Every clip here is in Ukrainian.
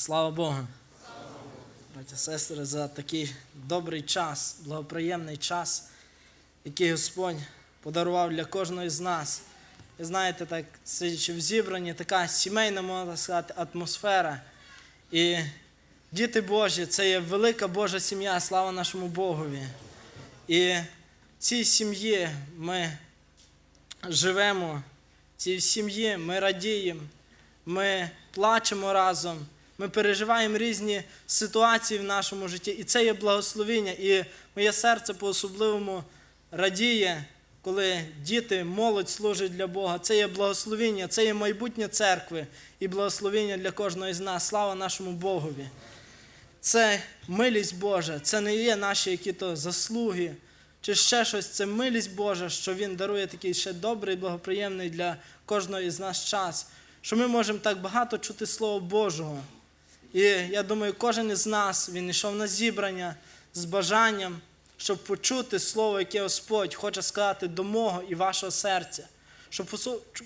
Слава Богу. Браття, сестри, за такий добрий час, благоприємний час, який Господь подарував для кожного з нас. І знаєте, так, сидячи в зібранні, така сімейна, можна сказати, атмосфера. І діти Божі, це є велика Божа сім'я, слава нашому Богові. І цій сім'ї ми живемо, цій сім'ї ми радіємо, ми плачемо разом, ми переживаємо різні ситуації в нашому житті. І це є благословення. І моє серце по-особливому радіє, коли діти, молодь служать для Бога. Це є благословення, це є майбутнє церкви і благословення для кожного з нас. Слава нашому Богові. Це милість Божа, це не є наші які-то заслуги чи ще щось. Це милість Божа, що Він дарує такий ще добрий, благоприємний для кожного із нас час, що ми можемо так багато чути Слово Божого. І я думаю, кожен із нас він йшов на зібрання з бажанням, щоб почути слово, яке Господь хоче сказати до мого і вашого серця, щоб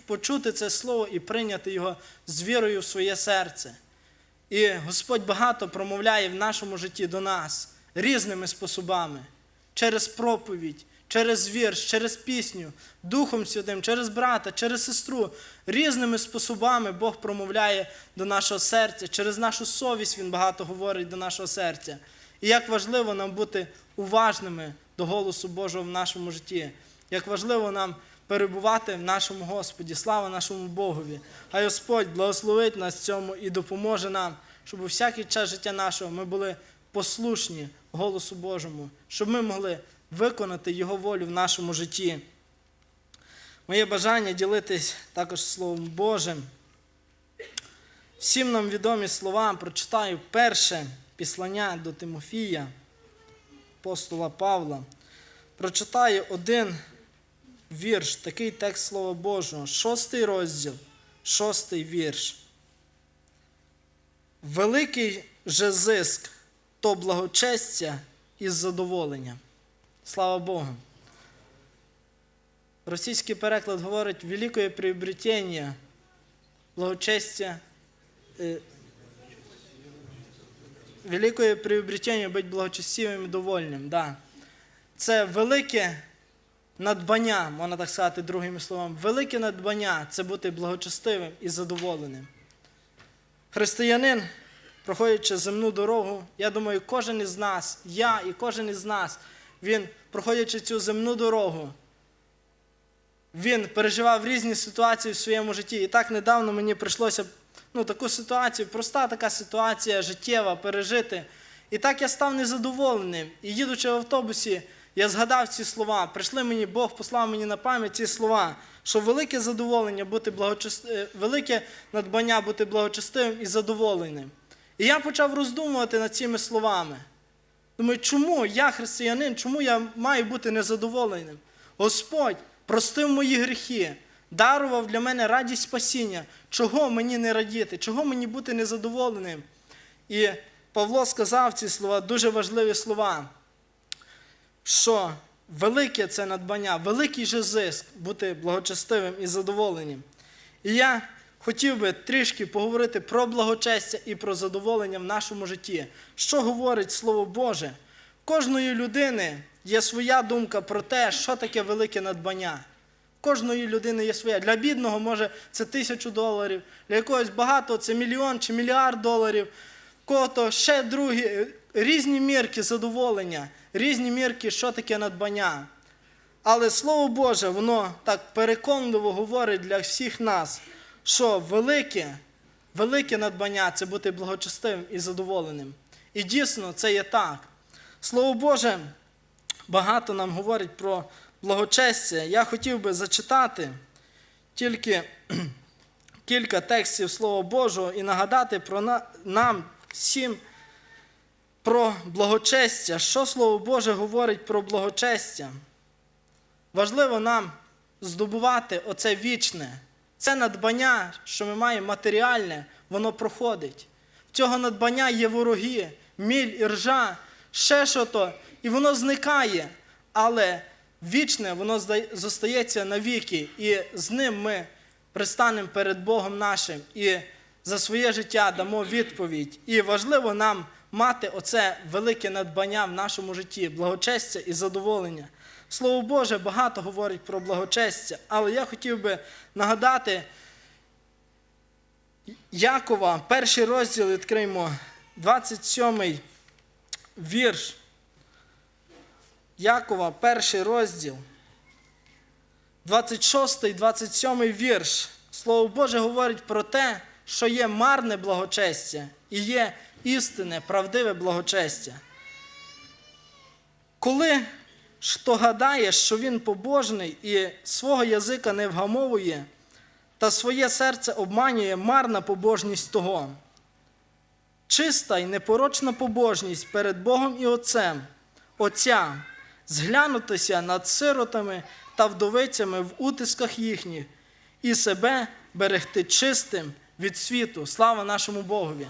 почути це слово і прийняти його з вірою в своє серце. І Господь багато промовляє в нашому житті до нас різними способами, через проповідь, через вірш, через пісню, Духом Святим, через брата, через сестру. Різними способами Бог промовляє до нашого серця, через нашу совість Він багато говорить до нашого серця. І як важливо нам бути уважними до голосу Божого в нашому житті, як важливо нам перебувати в нашому Господі. Слава нашому Богові. Хай Господь благословить нас цьому і допоможе нам, щоб у всякий час життя нашого ми були послушні голосу Божому, щоб ми могли виконати Його волю в нашому житті. Моє бажання ділитись також Словом Божим. Всім нам відомі слова прочитаю перше післання до Тимофія, апостола Павла. Прочитаю один вірш, такий текст Слова Божого, шостий розділ, шостий вірш. Великий же зиск то благочестя із задоволенням. Слава Богу. Російський переклад говорить великое приобретення, благочестя. е, Великое приобретення бути благочестивим і довольним. Да. Це велике надбання, можна так сказати другими словами. Велике надбання це бути благочестивим і задоволеним. Християнин, проходячи земну дорогу, я думаю, кожен із нас, я і кожен із нас, він, проходячи цю земну дорогу, він переживав різні ситуації в своєму житті. І так недавно мені прийшлося ну, таку ситуацію, проста така ситуація життєва пережити. І так я став незадоволеним. І їдучи в автобусі, я згадав ці слова. Прийшли мені, Бог послав мені на пам'ять ці слова, що велике задоволення бути благочест... е, велике надбання бути благочестивим і задоволеним. І я почав роздумувати над цими словами. Думаю, чому я християнин, чому я маю бути незадоволеним? Господь простив мої гріхи, дарував для мене радість спасіння. Чого мені не радіти, чого мені бути незадоволеним? І Павло сказав ці слова, дуже важливі слова, що велике це надбання, великий же зиск бути благочестивим і задоволеним. І я хотів би трішки поговорити про благочестя і про задоволення в нашому житті. Що говорить Слово Боже? Кожної людини є своя думка про те, що таке велике надбання. Кожної людини є своя. Для бідного може це тисячу доларів, для якогось багатого це мільйон чи мільярд доларів, кого-то ще другі, різні мірки задоволення, різні мірки, що таке надбання. Але Слово Боже, воно так переконливо говорить для всіх нас, що велике, велике надбання це бути благочестивим і задоволеним. І дійсно це є так. Слово Боже багато нам говорить про благочестя. Я хотів би зачитати тільки кілька текстів Слова Божого і нагадати про на- нам всім про благочестя. Що Слово Боже говорить про благочестя? Важливо нам здобувати оце вічне. Це надбання, що ми маємо матеріальне, воно проходить. В цього надбання є вороги, міль ржа, ще що то, і воно зникає. Але вічне воно зостається навіки, і з ним ми пристанемо перед Богом нашим. І за своє життя дамо відповідь. І важливо нам мати оце велике надбання в нашому житті, благочестя і задоволення. Слово Боже багато говорить про благочестя, але я хотів би нагадати Якова, перший розділ відкриємо, 27 вірш. Якова, перший розділ. 26 і 27 вірш. Слово Боже говорить про те, що є марне благочестя і є істинне, правдиве благочестя. Коли хто гадає, що він побожний і свого язика не вгамовує, та своє серце обманює марна побожність того. Чиста й непорочна побожність перед Богом і Отцем, Отця, зглянутися над сиротами та вдовицями в утисках їхніх, і себе берегти чистим від світу. Слава нашому Богові!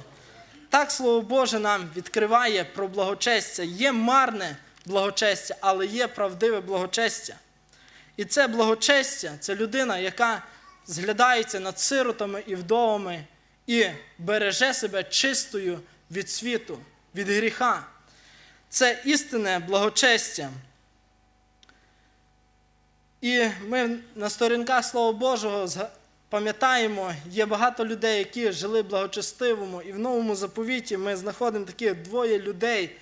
Так Слово Боже нам відкриває про благочестя. Є марне благочестя, але є правдиве благочестя. І це благочестя це людина, яка зглядається над сиротами і вдовами і береже себе чистою від світу, від гріха. Це істинне благочестя. І ми на сторінках Слова Божого пам'ятаємо, є багато людей, які жили благочестивому, і в новому заповіті ми знаходимо такі двоє людей,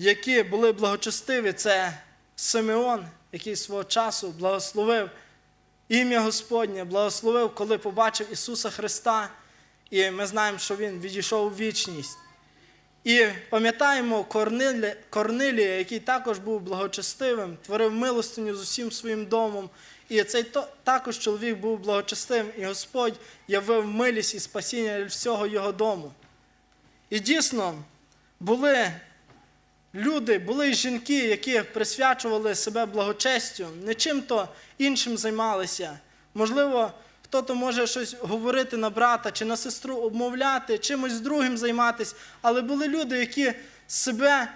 які були благочестиві. Це Симеон, який свого часу благословив ім'я Господнє, благословив, коли побачив Ісуса Христа, і ми знаємо, що Він відійшов у вічність. І пам'ятаємо Корнилія, який також був благочестивим, творив милостиню з усім своїм домом. І цей також чоловік був благочестивим, і Господь явив милість і спасіння для всього його дому. І дійсно були люди, були жінки, які присвячували себе благочестю, не чим-то іншим займалися. Можливо, хто-то може щось говорити на брата чи на сестру, обмовляти, чимось другим займатися, але були люди, які себе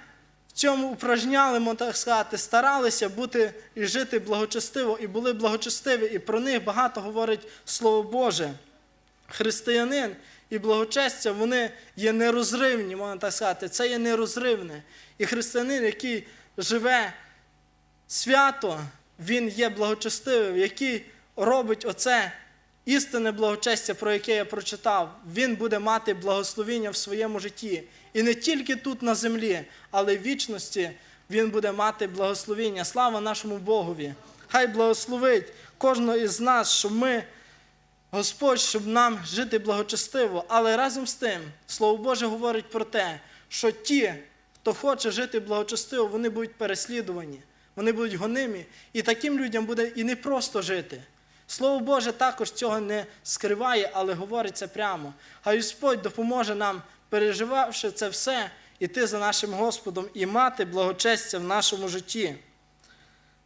в цьому упражняли, можна так сказати, старалися бути і жити благочестиво, і були благочестиві, і про них багато говорить Слово Боже. Християнин і благочестя, вони є нерозривні, можна так сказати. Це є нерозривне. І християнин, який живе свято, він є благочестивим, який робить оце істинне благочестя, про яке я прочитав, він буде мати благословіння в своєму житті. І не тільки тут на землі, але й в вічності він буде мати благословіння. Слава нашому Богові! Хай благословить кожного із нас, щоб ми. Господь, щоб нам жити благочестиво, але разом з тим, Слово Боже говорить про те, що ті, хто хоче жити благочестиво, вони будуть переслідувані, вони будуть гонимі, і таким людям буде і не просто жити. Слово Боже також цього не скриває, але говорить це прямо. Хай Господь допоможе нам, переживавши це все, іти за нашим Господом і мати благочестя в нашому житті.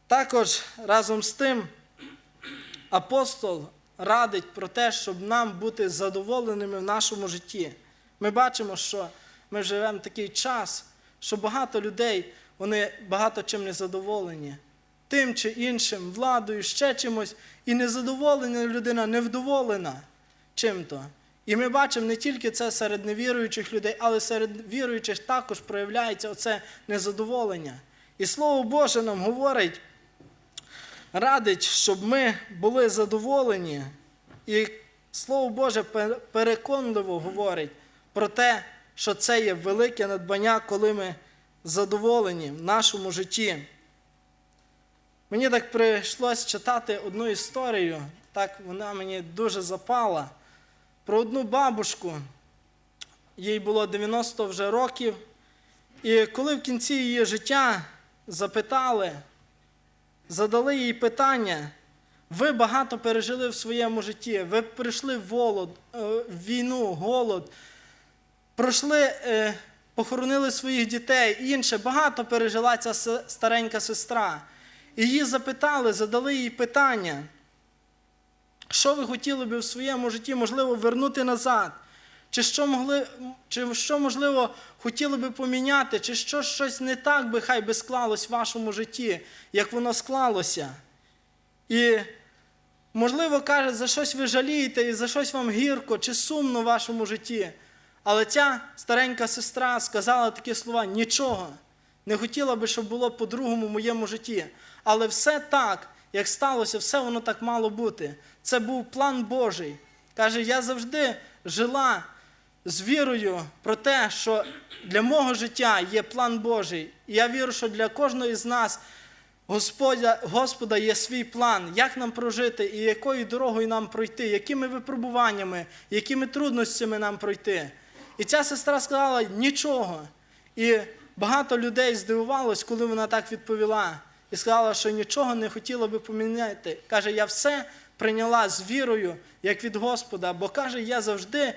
Також разом з тим апостол радить про те, щоб нам бути задоволеними в нашому житті. Ми бачимо, що ми живемо такий час, що багато людей вони багато чим не задоволені. Тим чи іншим, владою, ще чимось, і незадоволена людина невдоволена чим-то. І ми бачимо не тільки це серед невіруючих людей, але серед віруючих також проявляється оце незадоволення. І Слово Боже нам говорить, радить, щоб ми були задоволені. І Слово Боже переконливо говорить про те, що це є велике надбання, коли ми задоволені в нашому житті. Мені так прийшлось читати одну історію, так вона мені дуже запала, про одну бабушку. Їй було 90 вже років. І коли в кінці її життя запитали, задали їй питання. Ви багато пережили в своєму житті, ви пройшли волод, е, війну, голод, пройшли, е, похоронили своїх дітей, інше. Багато пережила ця старенька сестра. І її запитали, задали їй питання, що ви хотіли би в своєму житті, можливо, вернути назад? Чи що, могли, чи що, можливо, хотіли би поміняти, чи що щось не так би хай би склалось в вашому житті, як воно склалося? І можливо, каже, за щось ви жалієте і за щось вам гірко чи сумно в вашому житті. Але ця старенька сестра сказала такі слова: нічого. Не хотіла би, щоб було по-другому в моєму житті. Але все так, як сталося, все воно так мало бути. Це був план Божий. Каже, я завжди жила з вірою про те, що для мого життя є план Божий. І я вірю, що для кожного з нас Господа, Господа є свій план, як нам прожити і якою дорогою нам пройти, якими випробуваннями, якими трудностями нам пройти. І ця сестра сказала нічого. І багато людей здивувалось, коли вона так відповіла. І сказала, що нічого не хотіла би поміняти. Каже, я все прийняла з вірою, як від Господа, бо каже, я завжди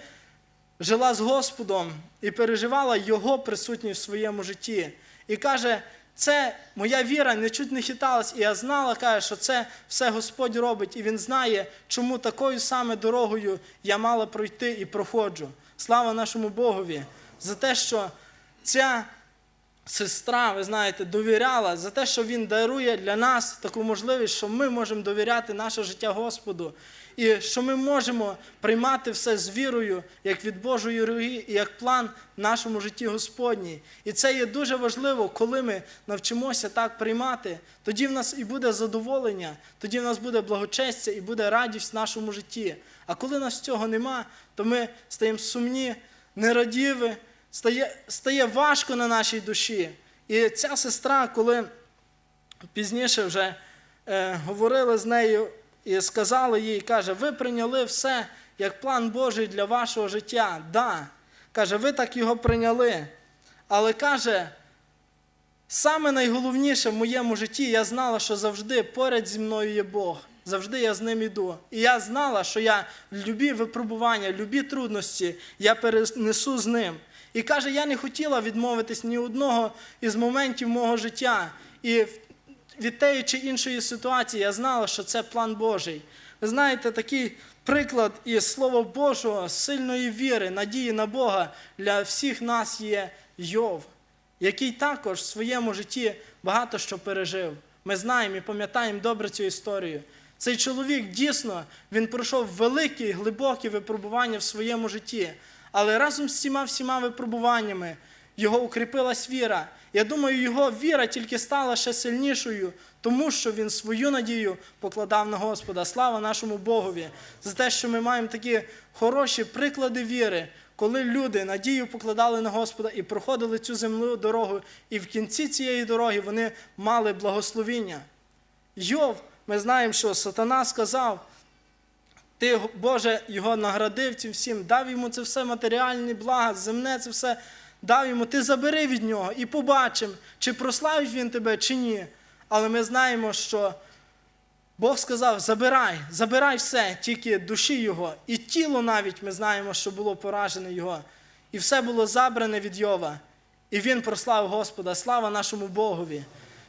жила з Господом і переживала Його присутність в своєму житті. І каже, це моя віра нічуть не хиталась, і я знала, каже, що це все Господь робить, і Він знає, чому такою саме дорогою я мала пройти і проходжу. Слава нашому Богові за те, що ця сестра, ви знаєте, довіряла за те, що Він дарує для нас таку можливість, що ми можемо довіряти наше життя Господу. І що ми можемо приймати все з вірою, як від Божої руки, і як план в нашому житті Господній. І це є дуже важливо, коли ми навчимося так приймати, тоді в нас і буде задоволення, тоді в нас буде благочестя і буде радість в нашому житті. А коли нас цього нема, то ми стаємо сумні, нерадіві, стає, стає важко на нашій душі. І ця сестра, коли пізніше вже е, говорили з нею і сказали їй, каже, ви прийняли все як план Божий для вашого життя. Да. Каже, ви так його прийняли. Але каже, саме найголовніше в моєму житті, я знала, що завжди поряд зі мною є Бог. Завжди я з ним іду. І я знала, що я любі випробування, любі трудності я перенесу з ним. І каже, я не хотіла відмовитись ні одного із моментів мого життя. І від тієї чи іншої ситуації я знала, що це план Божий. Ви знаєте, такий приклад із Слова Божого, сильної віри, надії на Бога для всіх нас є Йов, який також в своєму житті багато що пережив. Ми знаємо і пам'ятаємо добре цю історію. Цей чоловік дійсно він пройшов великі, глибокі випробування в своєму житті. Але разом з цими всіма випробуваннями його укріпилась віра. Я думаю, його віра тільки стала ще сильнішою, тому що він свою надію покладав на Господа. Слава нашому Богові за те, що ми маємо такі хороші приклади віри, коли люди надію покладали на Господа і проходили цю земну дорогу, і в кінці цієї дороги вони мали благословіння. Йов, ми знаємо, що сатана сказав. Ти, Боже, його наградив цим всім, дав йому це все матеріальні блага, земне це все дав йому, ти забери від нього і побачимо, чи прославить він тебе, чи ні. Але ми знаємо, що Бог сказав: забирай, забирай все, тільки душі його, і тіло навіть ми знаємо, що було поражене його. І все було забране від Йова. І він прославив Господа, слава нашому Богові.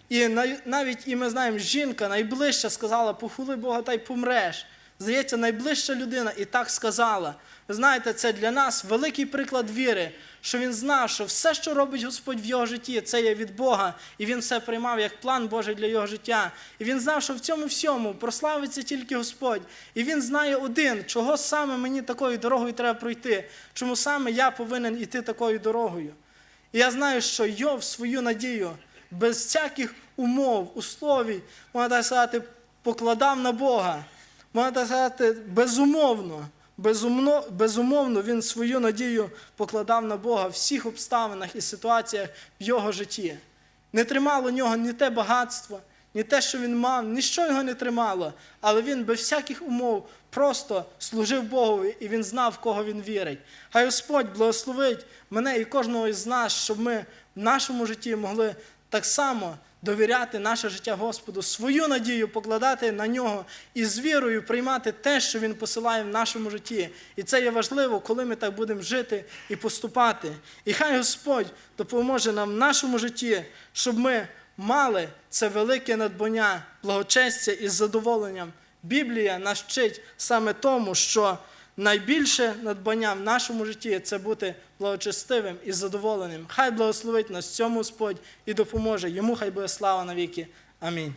І навіть і ми знаємо, жінка найближча сказала, похули Бога та й помреш. Здається, найближча людина і так сказала. Знаєте, це для нас великий приклад віри, що він знав, що все, що робить Господь в його житті, це є від Бога, і він все приймав як план Божий для його життя. І він знав, що в цьому всьому прославиться тільки Господь. І він знає один, чого саме мені такою дорогою треба пройти, чому саме я повинен іти такою дорогою. І я знаю, що Йов свою надію без всяких умов, условій, можна так сказати, покладав на Бога. Можна сказати, безумовно, безумно, безумовно він свою надію покладав на Бога в всіх обставинах і ситуаціях в його житті. Не тримало нього ні те багатство, ні те, що він мав, ніщо його не тримало, але він без всяких умов просто служив Богу, і він знав, в кого він вірить. Хай Господь благословить мене і кожного із нас, щоб ми в нашому житті могли так само довіряти наше життя Господу, свою надію покладати на нього і з вірою приймати те, що Він посилає в нашому житті. І це є важливо, коли ми так будемо жити і поступати. І хай Господь допоможе нам в нашому житті, щоб ми мали це велике надбання, благочестя із задоволенням. Біблія нас вчить саме тому, що найбільше надбання в нашому житті це бути благочестивим і задоволеним. Хай благословить нас цьому Господь і допоможе. Йому хай буде слава навіки. Амінь.